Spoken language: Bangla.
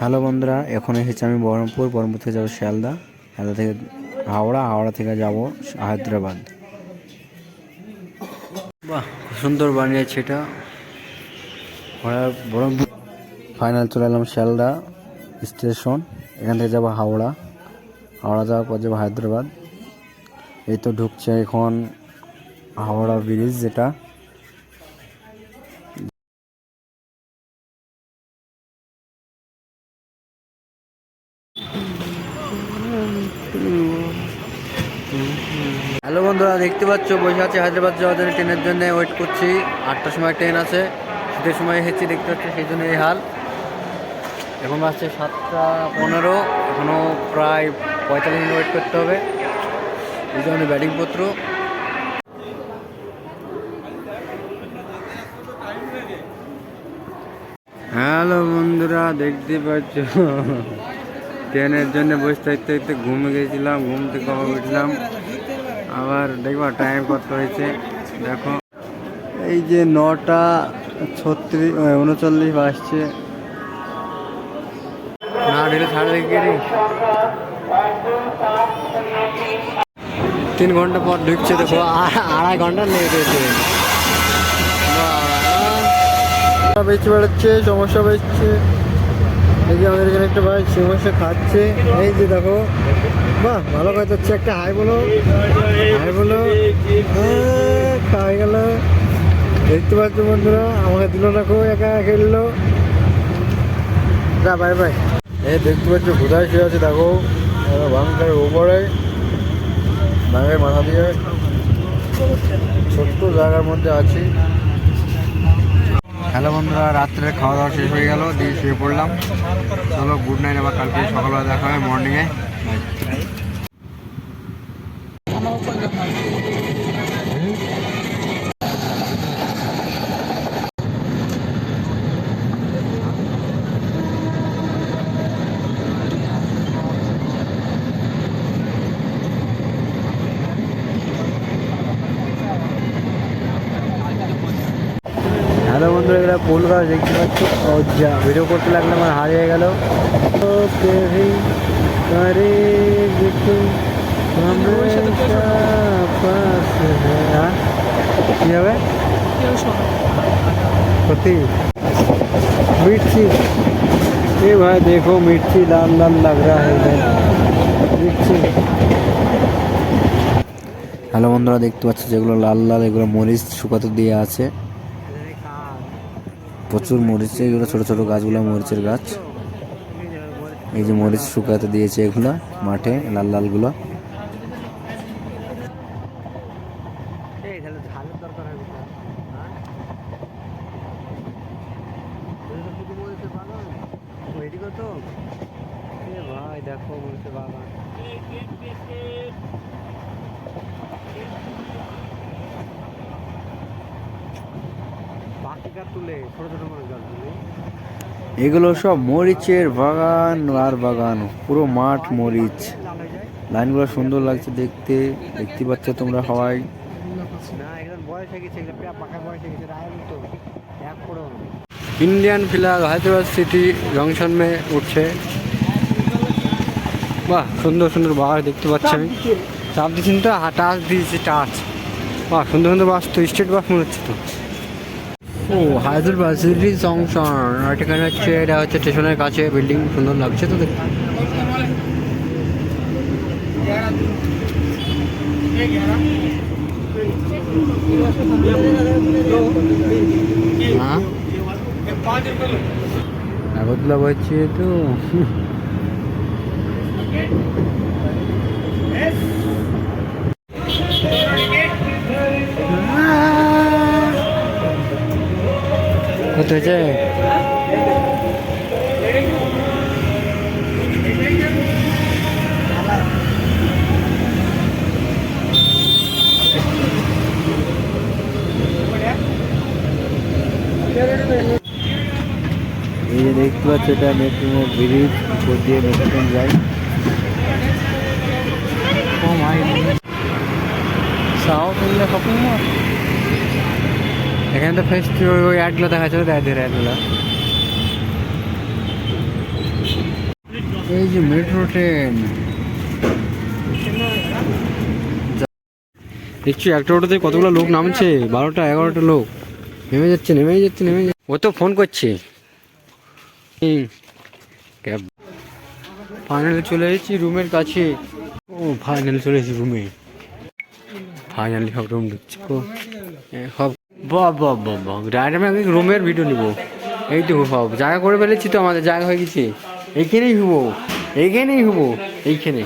হ্যালো বন্ধুরা, এখন এসেছি আমি বহরমপুর বহরমপুর থেকে যাব শিয়ালদা। শিয়ালদা থেকে হাওড়া হাওড়া থেকে যাব হায়দ্রাবাদ। বাহ সুন্দর বানিয়েছে এটা। ঘোড়ার বহরমপুর। ফাইনাল চলে এলাম শিয়ালদা স্টেশন, এখান থেকে যাব হাওড়া। হাওড়া যাওয়ার পর যাব হায়দ্রাবাদ। এই তো ঢুকছে এখন হাওড়া ব্রিজ যেটা। হ্যালো বন্ধুরা, দেখতে পাচ্ছ, বসে আছে হায়দ্রাবাদ যাওয়ার জন্য ট্রেনের জন্য। ওয়েট করছি। আটটার সময় ট্রেন আছে। শীতের সময় এসেছি, দেখতে পাচ্ছি, সেই জন্য এই হাল। এখন বাজছে সাতটা পনেরো। এখনও প্রায় পঁয়তাল্লিশ মিনিট ওয়েট করতে হবে। এই জন্য ব্যাটিংপত্র হ্যালো বন্ধুরা, দেখতে পাচ্ছ। ট্রেনের জন্য বসে থাকতে থাকতে ঘুমে গেছিলাম, ঘুম থেকে আবার উঠলাম। আবার দেখবা টাইম কত হয়েছে, দেখো। এই যে নটা ছত্রিশ উনচল্লিশ বাজছে। না ঢেলে ছাড় তিন ঘণ্টা পর ঢুকছে, দেখো আড়াই ঘণ্টা লেট হয়েছে। বেঁচে বেড়াচ্ছে, সমস্যা বেড়ছে এই যে আমাদের এখানে একটা ভাই সমস্যা খাচ্ছে। এই যে দেখো বাহ ভালো কাজ একটা হাই বলো। হাই বলো। আহ, খাওয়া গেল। দেখতে পাচ্ছ বন্ধুরা আমাকে দিল না খুব একা খেললো যা বাই বাই এই দেখতে পাচ্ছ কোথায় শুয়ে আছে দেখো। বাংকার উপরে বাংকার মাথা দিয়ে ছোট্ট জায়গার মধ্যে আছি। হ্যালো বন্ধুরা রাত্রে খাওয়া দাওয়া শেষ হয়ে গেল, দিয়ে শুয়ে পড়লাম। চলো গুড নাইট আবার কালকে সকালবেলা দেখা হয় মর্নিংয়ে হ্যালো বন্ধুরা এটা পোল গাছ দেখতে পাচ্ছ ও যা ভিডিও করতে লাগলে আমার হারিয়ে গেল ও তেরি করে দেখো হামেশা পাস হ্যাঁ হ্যাঁ? কি হবে সত্যি मिर्ची ये भाई देखो मिर्ची लाल लाल लग रहा है इधर मिर्ची হ্যালো বন্ধুরা দেখতে পাচ্ছ যেগুলো লাল লাল এগুলো মরিচ শুকাতে দিয়ে আছে প্রচুর মরিচ এগুলো ছোট ছোট গাছগুলো মরিচের গাছ এই যে মরিচ শুকাতে দিয়েছে এগুলো মাঠে লাল লালগুলো ভাই দেখো মরিচের বাগান তুলে ছোট ছোট মরিচ গাছ এগুলো সব মরিচের বাগান আর বাগান পুরো মাঠ মরিচ লাইনগুলো সুন্দর লাগছে দেখতে দেখতে পাচ্ছ তোমরা সবাই Indian flag Hyderabad city junction में উঠছে বাহ সুন্দর সুন্দর বাস দেখতে পাচ্ছি আমি চাপ দিচ্ছেন তো টাচ দিয়েছি টাচ বাহ সুন্দর সুন্দর বাস তো স্টেট বাস মনে হচ্ছে তো ও, হায়দ্রাবাদ সিটি জংশন। আর এখানে হচ্ছে, এটা হচ্ছে স্টেশনের কাছে, বিল্ডিং, সুন্দর লাগছে তো হ্যাঁ? আগরতলা বলছি তো। কত হয়েছে এই যে দেখতে পাচ্ছ এটা মেট্রো ব্রিজ উপর দিয়ে মেট্রো ট্রেন যায় ও my South India shopping mall এখানে তো ফেস্ট ওই অ্যাডগুলো দেখা যাচ্ছে দেয় দেয় অ্যাডগুলো এই যে মেট্রো ট্রেন দেখছি একটা অটোতে কতগুলো লোক নামছে? বারোটা এগারোটা লোক। নেমে যাচ্ছে নেমে যাচ্ছে নেমে যাচ্ছে। ও তো ফোন করছে। ক্যাব। ফাইনালি চলে এসেছি রুমের কাছে। ও ফাইনালি চলে এসেছি রুমে ফাইনালি সব রুম ঢুকছি সব বাহ বাহ বাহ বাহ। আমি রুমের ভিডিও নিব। এই তো সব জায়গা করে ফেলেছি তো আমাদের, জায়গা হয়ে গেছে। এইখানেই হব এইখানেই হব, এইখানে।